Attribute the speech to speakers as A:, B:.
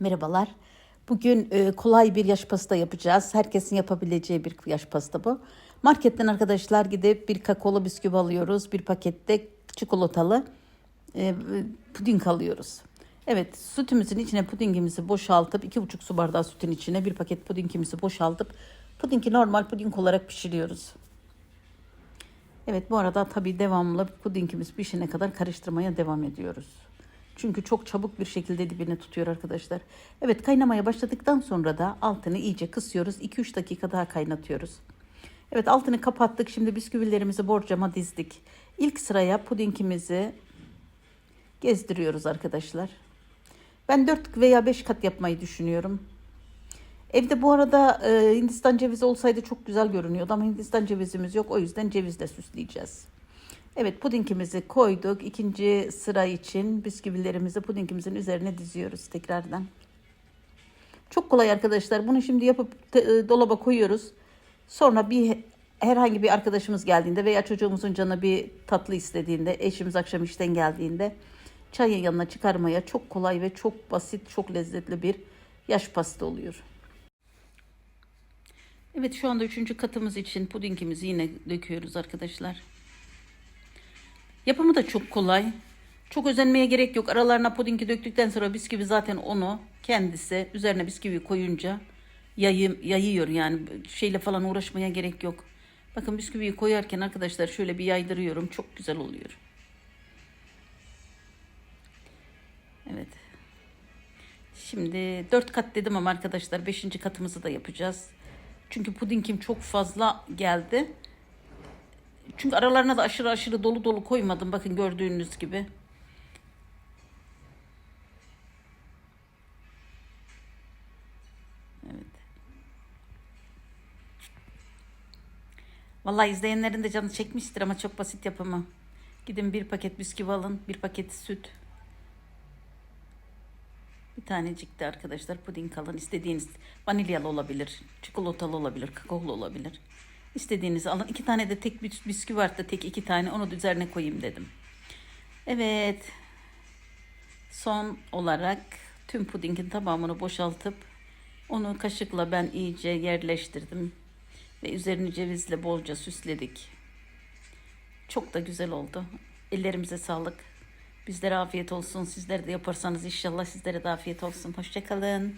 A: Merhabalar. Bugün e, kolay bir yaş pasta yapacağız. Herkesin yapabileceği bir yaş pasta bu. Marketten arkadaşlar gidip bir kakaolu bisküvi alıyoruz. Bir pakette çikolatalı e, puding alıyoruz. Evet sütümüzün içine pudingimizi boşaltıp iki buçuk su bardağı sütün içine bir paket pudingimizi boşaltıp pudingi normal puding olarak pişiriyoruz. Evet bu arada tabii devamlı pudingimiz pişene kadar karıştırmaya devam ediyoruz. Çünkü çok çabuk bir şekilde dibine tutuyor arkadaşlar. Evet kaynamaya başladıktan sonra da altını iyice kısıyoruz. 2-3 dakika daha kaynatıyoruz. Evet altını kapattık. Şimdi bisküvilerimizi borcama dizdik. İlk sıraya pudingimizi gezdiriyoruz arkadaşlar. Ben 4 veya 5 kat yapmayı düşünüyorum. Evde bu arada e, Hindistan cevizi olsaydı çok güzel görünüyordu ama Hindistan cevizimiz yok. O yüzden cevizle süsleyeceğiz. Evet pudingimizi koyduk. İkinci sıra için bisküvilerimizi pudingimizin üzerine diziyoruz tekrardan. Çok kolay arkadaşlar. Bunu şimdi yapıp te- dolaba koyuyoruz. Sonra bir herhangi bir arkadaşımız geldiğinde veya çocuğumuzun canı bir tatlı istediğinde, eşimiz akşam işten geldiğinde çayın yanına çıkarmaya çok kolay ve çok basit, çok lezzetli bir yaş pasta oluyor. Evet şu anda üçüncü katımız için pudingimizi yine döküyoruz arkadaşlar. Yapımı da çok kolay. Çok özenmeye gerek yok. Aralarına pudingi döktükten sonra bisküvi zaten onu kendisi üzerine bisküvi koyunca yayı, yayıyor yani şeyle falan uğraşmaya gerek yok. Bakın bisküviyi koyarken arkadaşlar şöyle bir yaydırıyorum. Çok güzel oluyor. Evet. Şimdi dört kat dedim ama arkadaşlar beşinci katımızı da yapacağız. Çünkü pudingim çok fazla geldi. Çünkü aralarına da aşırı aşırı dolu dolu koymadım. Bakın gördüğünüz gibi. Evet. Vallahi izleyenlerin de canı çekmiştir ama çok basit yapımı. Gidin bir paket bisküvi alın, bir paket süt. Bir tanecik de arkadaşlar puding alın. İstediğiniz vanilyalı olabilir, çikolatalı olabilir, kakaolu olabilir. İstediğinizi alın. İki tane de tek bis- bisküvi vardı. Tek iki tane. Onu da üzerine koyayım dedim. Evet. Son olarak tüm pudingin tamamını boşaltıp onu kaşıkla ben iyice yerleştirdim. Ve üzerini cevizle bolca süsledik. Çok da güzel oldu. Ellerimize sağlık. Bizlere afiyet olsun. Sizler de yaparsanız inşallah sizlere de afiyet olsun. Hoşçakalın.